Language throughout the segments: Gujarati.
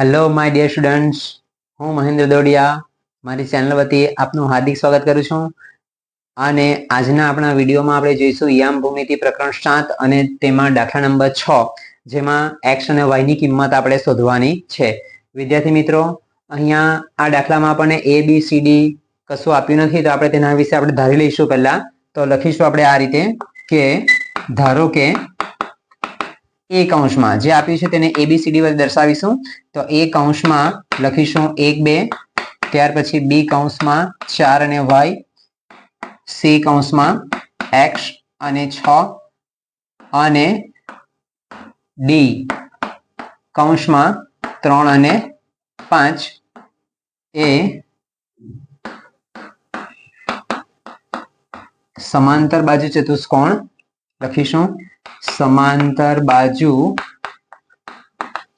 હેલો માય ડિયર સ્ટુડન્ટ્સ હું મહેન્દ્ર દોડિયા, મારી ચેનલ વતી આપનું હાર્દિક સ્વાગત કરું છું. અને આજના આપણા વિડીયોમાં આપણે જોઈશું યામ ભૂમિતિ પ્રકરણ સાત અને તેમાં દાખલા નંબર છ, જેમાં એક્સ અને વાયની કિંમત આપણે શોધવાની છે. વિદ્યાર્થી મિત્રો, અહીંયા આ દાખલામાં આપણને એ બી સી ડી કશું આપ્યું નથી, તો આપણે તેના વિશે આપણે ધારી લઈશું પહેલા. તો લખીશું આપણે આ રીતે કે, ધારો કે એ કૌંસમાં. જે આપ્યું છે તેને એબીસીડી વડે દર્શાવીશું. તો એ કૌંસમાં લખીશું એક, બે, ત્યાર પછી બી કૌંસમાં ચાર અને વાય સી કૌંસમાં એક્સ અને છ અને ડી કૌંસમાં ત્રણ અને પાંચ. એ સમાંતર બાજુ ચતુષ્કોણ લખીશું. સમાંતર બાજુ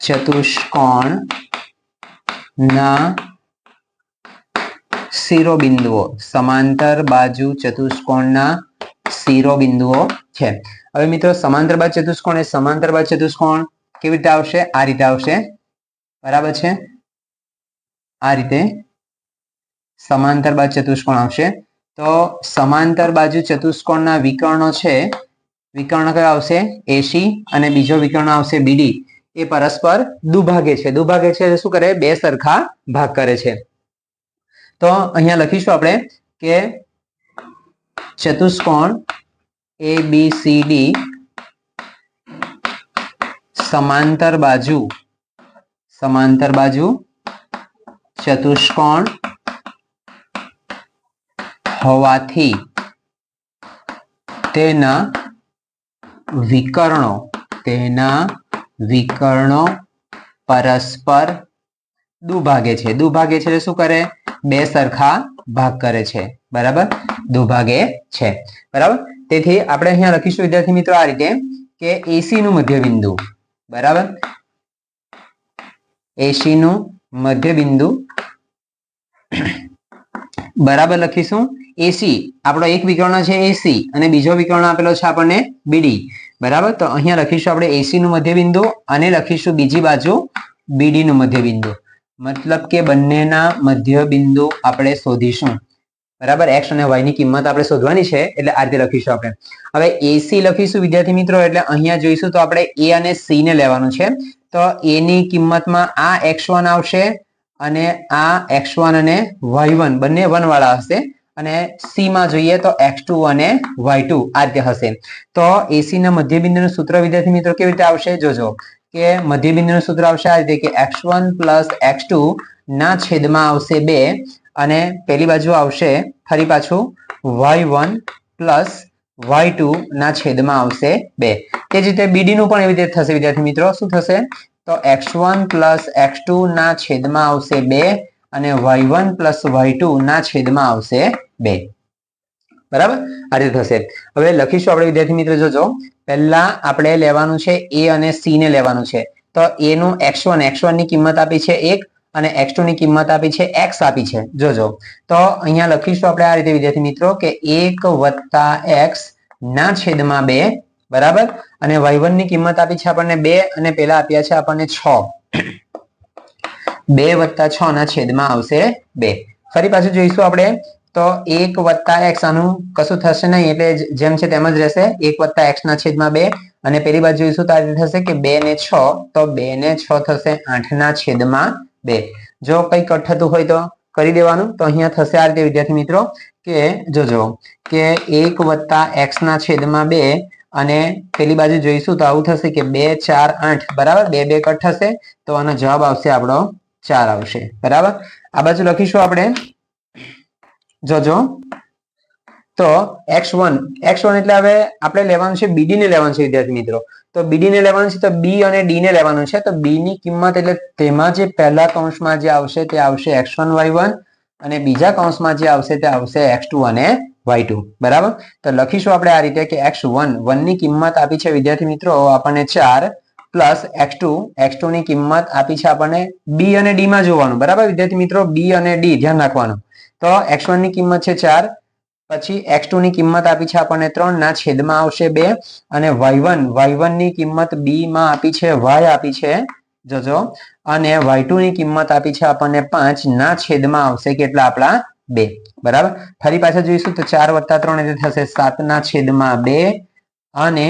ચતુષ્કોણ ના શિરોબિંદુઓ. સમાંતર બાજુ ચતુષ્કોણના શિરોબિંદુઓ છે. હવે મિત્રો, સમાંતર બાજુ ચતુષ્કોણ એ સમાંતર બાજુ ચતુષ્કોણ કેવી રીતે આવશે? આ રીતે આવશે. બરાબર છે? આ રીતે સમાંતર બાજુ ચતુષ્કોણ આવશે. તો સમાંતર બાજુ ચતુષ્કોણના વિકર્ણો છે વિકર્ણ કયો આવશે? એસી અને બીજો વિકર્ણ આવશે બીડી એ પરસ્પર દુભાગે છે. દુભાગે છે શું કરે? બે સરખા ભાગ કરે છે. તો અહીંયા લખીશું આપણે કે ચતુષ્કોણ એ બી સી ડી સમાંતર બાજુ સમાંતર બાજુ ચતુષ્કોણ હોવાથી તેના વિકર્ણો. તેના વિકર્ણો પરસ્પર દુભાગે છે. દુભાગે છે એટલે શું કરે? બે સરખા ભાગ કરે છે. બરાબર? દુભાગે છે. બરાબર? તેથી આપણે અહીંયા લખીશું, વિદ્યાર્થી મિત્રો, આ રીતે કે એસી નું મધ્ય બિંદુ બરાબર? એસી નું મધ્ય બિંદુ બરાબર લખીશું? એસી આપણો એક વિકર્ણ છે એસી અને બીજો વિકર્ણ આપેલો છે આપણને બીડી બરાબર? તો અહીંયા લખીશું આપણે એસી નું મધ્યબિંદુ અને લખીશું બીજી બાજુ બીડી નું મધ્યબિંદુ. મતલબ કે બંનેના મધ્ય બિંદુ આપણે શોધીશું. બરાબર? એક્સ અને વાયની કિંમત આપણે શોધવાની છે, એટલે આ રીતે લખીશું આપણે. હવે એસી લખીશું વિદ્યાર્થી મિત્રો, એટલે અહીંયા જોઈશું તો આપણે એ અને સી ને લેવાનું છે. તો એ ની કિંમતમાં આ એક્સ આવશે અને આ એક્સ અને વાય બંને વન વાળા હશે. અને સી માં જોઈએ તો એક્સ ટુ અને વાય ટુ આદ્ય હશે. તો એસી ના મધ્યબિંદુનું સૂત્ર વિદ્યાર્થી મિત્રો કેવી રીતે આવશે? જોજો. કે મધ્યબિંદુનું સૂત્ર આવશે આ રીતે કે X one plus X two ના છેદમાં આવશે બે અને પેલી બાજુ આવશે ફરી પાછું Y one plus Y two ના છેદમાં આવશે બે. તે જ રીતે બીડી નું પણ એવી રીતે થશે વિદ્યાર્થી મિત્રો. શું થશે? તો X one plus X two ના છેદમાં આવશે બે અને Y one plus Y two ના છેદમાં આવશે બે. બરાબર? આ રીતે થશે. હવે લખીશું આપણે વિદ્યાર્થી મિત્રો, જોજો. પહેલા આપણે લેવાનું છે એ અને સી ને લેવાનું છે. તો એ નું એક્સ વન એક્સ વનની કિંમત આપી છે એક અને એક્સ ટુ ની કિંમત આપી છે એક્સ આપી છે. જોજો. તો અહીંયા લખીશું આપણે આ રીતે વિદ્યાર્થી મિત્રો કે એક વત્તા એક્સ ના છેદમાં બે. બરાબર? અને વાય વનની કિંમત આપી છે આપણને બે અને પેલા આપ્યા છે આપણને છ. બે વત્તા છ ના છેદમાં આવશે બે. ફરી પાછું જોઈશું આપણે. તો એક વત્તા એક્સ આનું કશું થશે નહીં, એટલે જેમ છે તેમ જ રહેશે. એક વત્તા એક્સ ના છેદમાં બે. અને પેલી બાજુ જોઈશું તો આ થશે કે બે ને છ, તો બે ને છ થશે આઠ ના છેદમાં બે. જો કઈ કટ થતું હોય તો કરી દેવાનું. તો અહીંયા થશે આ રીતે, વિદ્યાર્થી મિત્રો, કે જોજો, કે એક વત્તા એક્સ ના છેદમાં બે અને પેલી બાજુ જોઈશું તો આવું થશે કે બે, ચાર, આઠ. બરાબર? બે બે કટ થશે. તો આનો જવાબ આવશે આપણો ચાર આવશે. બરાબર? આ બાજુ લખીશું આપણે. જોજો. તો એક્સ વન એક્સ વન એટલે હવે આપણે લેવાનું છે બીડી ને લેવાનું છે, વિદ્યાર્થી મિત્રો. તો બીડી ને લેવાનું છે, તો બી અને ડી ને લેવાનું છે. તો બી ની કિંમત એટલે તેમાં જે પહેલા કૌંસમાં જે આવશે તે આવશે એક્સ વન, વાય વન અને બીજા કૌંસમાં જે આવશે તે આવશે એક્સ ટુ અને વાય ટુ. બરાબર? તો લખીશું આપણે આ રીતે કે એક્સ વન વનની કિંમત આપી છે, વિદ્યાર્થી મિત્રો. આપણને ચાર plus X two X two ની કિંમત આપી છે આપણને બી અને ડી માં જોવાનું. બરાબર? વિદ્યાર્થી મિત્રો, બી અને ડી, ધ્યાન રાખવાનું. તો એક્સ વનની કિંમત છે ચાર, પછી એક્સ ટુ ની કિંમત આપી છે આપણને ત્રણ, ના છેદમાં આવશે બે, અને વાય વન વાય વનની કિંમત બી માં આપી છે, વાય આપી છે, જોજો, અને વાય ટુ ની કિંમત આપી છે આપણને પાંચ, ના છેદમાં આવશે કેટલા આપણા બે. બરાબર? ફરી પાછા જોઈશું તો ચાર વત્તા ત્રણ એટલે થશે સાત, ના છેદમાં બે, અને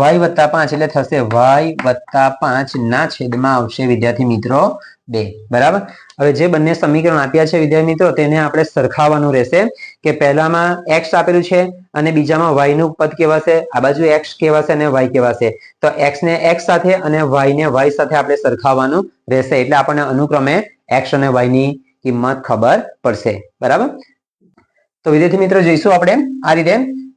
વાય વત્તા પાંચ એટલે થશે વાય વત્તા પાંચ ના છેદમાં આવશે વિદ્યાર્થી મિત્રો બે. બરાબર? હવે જે બંને સમીકરણ આપ્યા છે વિદ્યાર્થી મિત્રો, તેને આપણે સરખાવવાનું રહેશે કે પહેલામાં એક્સ આપેલું છે અને બીજામાં વાયનું પદ કેવાશે આ બાજુ એક્સ કેવાશે અને વાય કેવાશે તો એક્સ ને એક્સ સાથે અને વાય ને વાય સાથે આપણે સરખાવવાનું રહેશે. એટલે આપણને અનુક્રમે એક્સ અને વાયની કિંમત ખબર પડશે. બરાબર? તો વિદ્યાર્થી મિત્રો જોઈશું આપણે આ રીતે.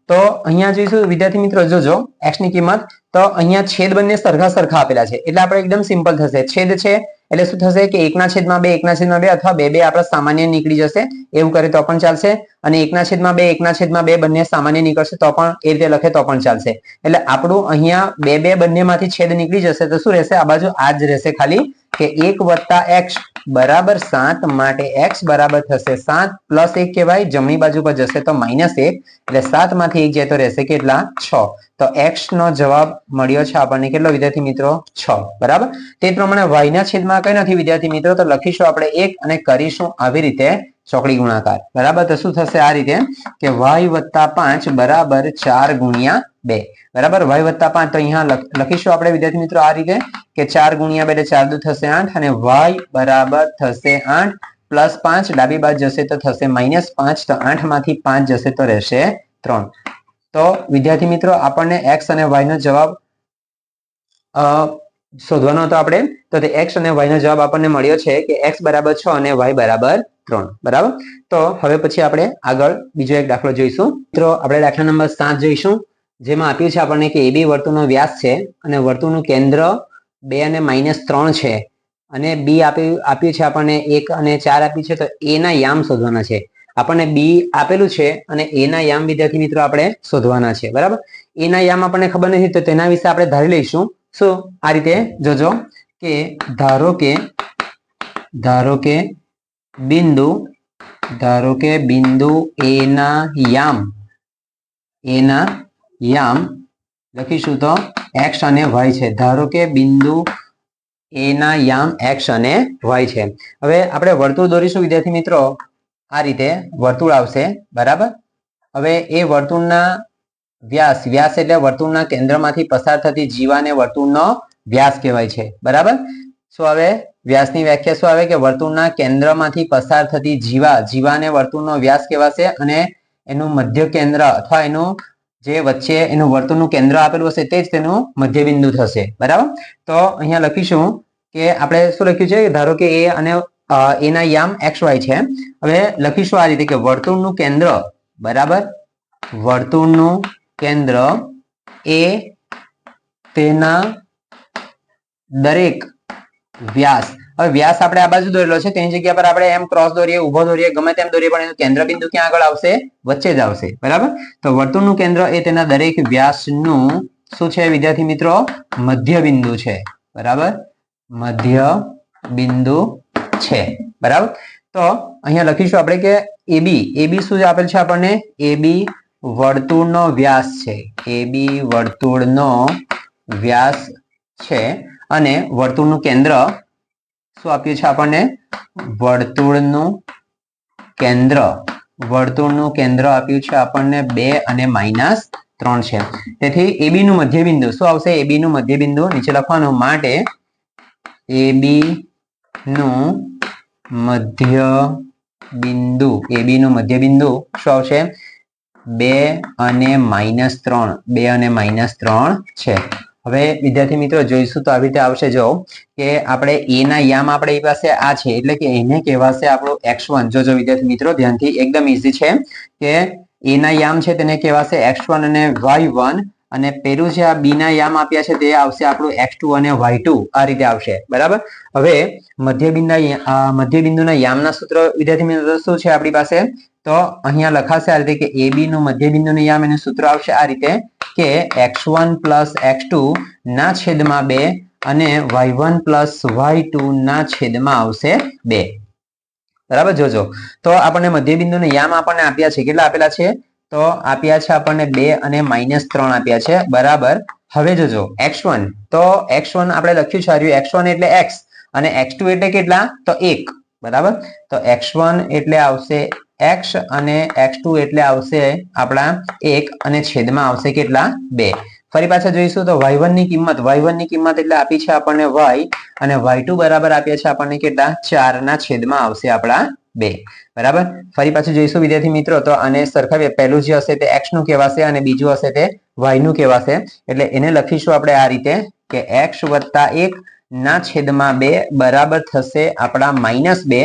તો અહીંયા જોઈશું, વિદ્યાર્થી મિત્રો, જોજો એક્સની કિંમત. તો અહીંયા છેદ બંને સરખા સરખા આપેલા છે. એટલે આપણે એકદમ સિમ્પલ થશે. છેદ છે એટલે શું થશે કે એકના છેદમાં બે, એકના છેદમાં બે અથવા બે બે આપણા સામાન્ય નીકળી જશે, એવું કરે તો પણ ચાલશે. અને એકના છેદમાં બે, એકના છેદમાં બે બંને સામાન્ય નીકળશે તો પણ એ રીતે લખે તો પણ ચાલશે. એટલે આપણું અહીંયા બે બે બંનેમાંથી છેદ નીકળી જશે તો શું રહેશે? આ બાજુ આ જ રહેશે ખાલી કે એક વત્તા એક્સ બરાબર સાત માટે એક્સ બરાબર થશે સાત પ્લસ એક કહેવાય, જમણી બાજુ પર જશે તો માઇનસ એક. એટલે સાતમાંથી એક જાય તો રહેશે કેટલા? છ. તો એક્સ નો જવાબ મળ્યો છે આપણને કેટલો? વિદ્યાર્થી મિત્રો, છ. બરાબર? તે પ્રમાણે વાય ના છેદમાં કઈ નથી વિદ્યાર્થી મિત્રો, તો લખીશું આપણે એક અને કરીશું આવી રીતે ચોકડી ગુણાકાર. બરાબર? તો શું થશે આ રીતે કે વાય વત્તા પાંચ બરાબર ચાર ગુણ્યા બે. બરાબર? વાય વત્તા પાંચ, તો અહીંયા લખીશું આપણે વિદ્યાર્થી મિત્રો આ રીતે કે ચાર ગુણ્યા બે ચાર દુ થશે આઠ અને વાય બરાબર થશે આઠ પ્લસ પાંચ, ડાબી બાજુ જશે તો થશે માઇનસ પાંચ, તો આઠમાંથી પાંચ જશે તો રહેશે ત્રણ. તો વિદ્યાર્થી મિત્રો, આપણને એક્સ અને વાય નો જવાબ શોધવાનો હતો આપણે. તો તે એક્સ અને વાય નો જવાબ આપણને મળ્યો છે કે એક્સ બરાબર છ અને વાય બરાબર ત્રણ. બરાબર? તો હવે પછી આપણે આગળ બીજો એક દાખલો જોઈશું. મિત્રો, આપણે દાખલા નંબર સાત જોઈશું, જેમાં આપ્યું છે આપણને કે એબી વર્તુળનો વ્યાસ છે અને વર્તુળનું કેન્દ્ર બે અને માઇનસ ત્રણ છે. અને બી આપ્યું આપ્યું છે આપણને એક અને ચાર આપ્યું છે. તો એ ના યામ શોધવાના છે. આપણને બી આપેલું છે અને એના યામ વિદ્યાર્થી મિત્રો આપણે શોધવાના છે, બરાબર? એના યામ આપણને ખબર નથી, તો તેના વિશે આપણે ધારી લઈશું. શું આ રીતે જોજો કે ધારો કે ધારો કે બિંદુ, ધારો કે બિંદુ એના યામ એના યામ લખીશું તો એક્સ અને વાય છે. ધારો કે બિંદુ એના યામ એક્સ અને વાય છે. હવે આપણે વર્તુળ દોરીશું, વિદ્યાર્થી મિત્રો. આ રીતે વર્તુળ આવશે, બરાબર? હવે એ વર્તુળના વ્યાસ વ્યાસ એટલે વર્તુળના કેન્દ્રમાંથી પસાર થતી જીવાને વર્તુળનો વ્યાસ કહેવાય છે, બરાબર? શું આવે વ્યાસની વ્યાખ્યા શું આવે કે વર્તુળના કેન્દ્રમાંથી પસાર થતી જીવા, જીવાને વર્તુળનો વ્યાસ કહેવાશે અને એનું મધ્ય કેન્દ્ર અથવા એનું જે વચ્ચે એનું વર્તુળનું કેન્દ્ર આપેલું હશે તે જ તેનું મધ્યબિંદુ થશે, બરાબર? તો અહીંયા લખીશું કે આપણે શું લખ્યું છે? ધારો કે એ અને એના યામ એક્સ વાય છે. હવે લખીશું આ રીતે કે વર્તુળનું કેન્દ્ર, બરાબર? વર્તુળનું કેન્દ્ર એ તેના દરેક વ્યાસ. હવે વ્યાસ આપણે આ બાજુ દોરેલો છે, તેની જગ્યા પર આપણે એમ ક્રોસ દોરીએ ઊભો દોરીએ, ગમે તેમ દોરીએ, પણ એનું કેન્દ્ર બિંદુ ક્યાં આગળ આવશે? વચ્ચે જ આવશે, બરાબર? તો વર્તુળનું કેન્દ્ર એ તેના દરેક વ્યાસનું શું છે, વિદ્યાર્થી મિત્રો? મધ્ય બિંદુ છે, બરાબર? મધ્ય બિંદુ છે, બરાબર? તો અહીંયા લખીશું આપણે કે એબી એબી શું આપેલ છે આપણને? એબી વર્તુળનો વ્યાસ છે. એબી વર્તુળનો વ્યાસ છે. અને વર્તુળનું કેન્દ્ર શું આપ્યું છે આપણને? વર્તુળનું કેન્દ્ર. વર્તુળનું કેન્દ્ર આપ્યું છે આપણને બે અને માઇનસ ત્રણ છે. તેથી એબી નું મધ્યબિંદુ, શું આવશે? એબી નું મધ્યબિંદુ નીચે લખવાનું માટે એબી નું મધ્ય બિંદુ એબી નું મધ્યબિંદુ શું આવશે? બે અને માઇનસ ત્રણ, બે અને માઇનસ ત્રણ છે. હવે વિદ્યાર્થી મિત્રો જોઈશું તો આવી રીતે આવશે. જો કે આપણે એ ના યામ આપણે એ પાસે આ છે, એટલે કે એને કહેવાશે આપણો એક્સ વન. જો વિદ્યાર્થી મિત્રો ધ્યાનથી, એકદમ ઈઝી છે કે એના યામ છે તેને કહેવાશે એક્સ વન અને વાય વન. અને પેલું જે આ બી ના યામ આપ્યા છે તે આવશે આપણું એક્સ ટુ અને વાય ટુ, આ રીતે આવશે. બરાબર? હવે મધ્યબિંદુ મધ્યબિંદુના યામના સૂત્ર વિદ્યાર્થી મિત્રો, શું છે આપણી પાસે? તો અહીંયા લખાશે આ રીતે કે એ બી નું મધ્યબિંદુનું યામ એનું સૂત્ર આવશે આ રીતે કે X one plus X two ના છેદમાં બે અને Y one plus Y two ના છેદમાં આવશે બે. બરાબર? જોજો. તો આપણને મધ્યબિંદુના યામ આપણને આપ્યા છે. કેટલા આપેલા છે? તો આપ્યા છે આપણને બે અને માઇનસ ત્રણ આપ્યા છે. બરાબર? હવે જોજો એક્સ વન તો એક્સ વન આપણે લખ્યું છે હર્યું એક્સ વન એટલે એક્સ અને એક્સ ટુ એટલે કેટલા? તો એક. બરાબર? તો એક્સ વન એટલે આવશે એક્સ અને એક્સ ટુ એટલે આવશે આપણા એક અને છેદમાં આવશે કેટલા? બે. ફરી પાછા જોઈશું તો વાયની કિંમત. વાયની કિંમત એટલે આપી છે આપણને વાય અને વાય બરાબર આપ્યા છે આપણને કેટલા? ચાર ના છેદમાં આવશે આપણા બે. બરાબર? ફરી પાછું જોઈશું, વિદ્યાર્થી મિત્રો. તો આને સરખાવીએ. પહેલું જે હશે તે એક્સનું કહેવાશે અને બીજું હશે તે વાયનું કહેવાશે. એટલે એને લખીશું આપણે આ રીતે કે એક્સ વત્તા એક ના છેદમાં બે બરાબર થશે આપણા માઇનસ બે.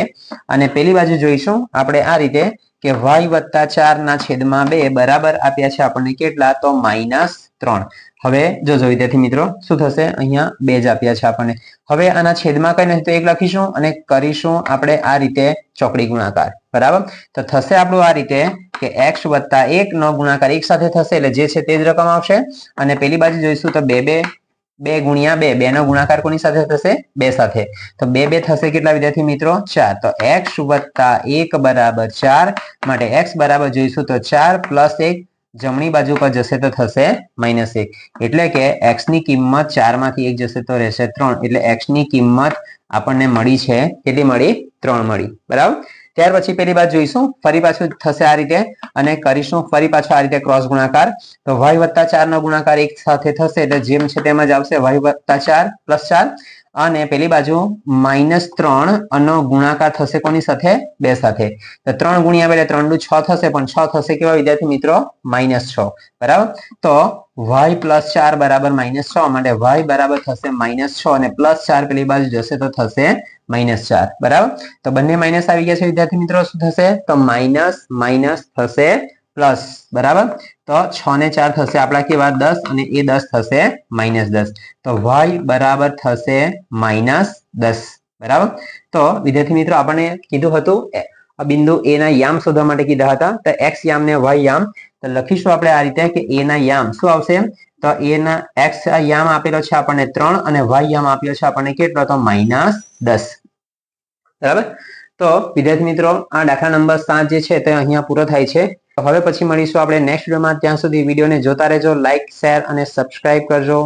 અને પેલી બાજુ જોઈશું. આપણે આ રીતે કે વાય વત્તા ચાર ના છેદમાં બે બરાબર આપ્યા છે આપણને કેટલા? તો માઇનસ ત્રણ. હવે જોજો વિદ્યાર્થી મિત્રો, શું થશે? અહીંયા બે જ આપ્યા છે આપણને. હવે આના છેદમાં કઈ નથી તો એક લખીશું અને કરીશું આપણે આ રીતે ચોકડી ગુણાકાર. બરાબર? તો થશે આપણું આ રીતે કે એક્સ વત્તા એક નો ગુણાકાર એક સાથે થશે એટલે જે છે તે જ રકમ આવશે. અને પેલી બાજુ જોઈશું તો બે બે બે ગુણ્યા બે બે નો ગુણાકાર કોની સાથે થશે? બે સાથે. તો બે બે થશે કેટલા વિદ્યાર્થી મિત્રો? ચાર. તો એક્સ વત્તા એક બરાબર ચાર માટે એક્સ બરાબર જોઈશું તો ચાર પ્લસ એક જમણી બાજુ પર જશે તો થશે માઇનસ એક. એટલે કે એક્સની કિંમત ચારમાંથી એક જશે તો રહેશે ત્રણ. એટલે એક્સની કિંમત આપણને મળી છે. કેટલી મળી? ત્રણ મળી. બરાબર? ત્યાર પછી પેલી બાજુ જોઈશું. ફરી પાછું થશે આ રીતે અને કરીશું. ફરી પાછો આ રીતે ક્રોસ ગુણાકાર. તો વાય વત્તા ચાર નો ગુણાકાર એક સાથે થશે એટલે જેમ છે તેમ જ આવશે. વાય વત્તા ચાર પ્લસ ચાર. અને પેલી બાજુ માઇનસ ત્રણ અનો ગુણાકાર થશે કોની સાથે? બે સાથે. તો ત્રણ ગુણ્યા બે ત્રણ છ થશે, પણ છ થશે કેવા વિદ્યાર્થી મિત્રો? માઇનસ છ. બરાબર? તો વાય પ્લસ ચાર બરાબર માઇનસ છ માટે વાય બરાબર થશે માઇનસ છ અને પ્લસ ચાર પેલી બાજુ જશે તો થશે માઇનસ ચાર. બરાબર? તો બંને માઇનસ આવી ગયા છે વિદ્યાર્થી મિત્રો, શું થશે? તો માઇનસ માઇનસ થશે પ્લસ, બરાબર? તો છ ને ચાર થશે, આપણા કેવા? દસ, અને એ દસ થશે માઇનસ દસ. તો વાય બરાબર થશે માઇનસ દસ, બરાબર? તો વિદ્યાર્થી મિત્રો, આપણને કીધું હતું આ બિંદુ એ ના યામ શોધવા માટે કીધા હતા. તો એક્સ યામ ને વાય યામ. તો લખીશું આપણે આ રીતે કે એ ના યામ શું આવશે? તો એ ના એક્સ યામ આપેલો છે આપણને ત્રણ, અને વાય યામ આપેલો છે આપણને કેટલો? તો માઇનસ દસ. બરાબર? તો વિદ્યાર્થી મિત્રો, આ દાખલા નંબર સાત જે છે તે અહીંયા પૂરો થાય છે. હવે પછી મળીશું આપણે નેક્સ્ટ વિડીયોમાં ત્યાં સુધી વિડીયોને જોતા રહેજો લાઇક શેર અને સબસ્ક્રાઇબ કરજો.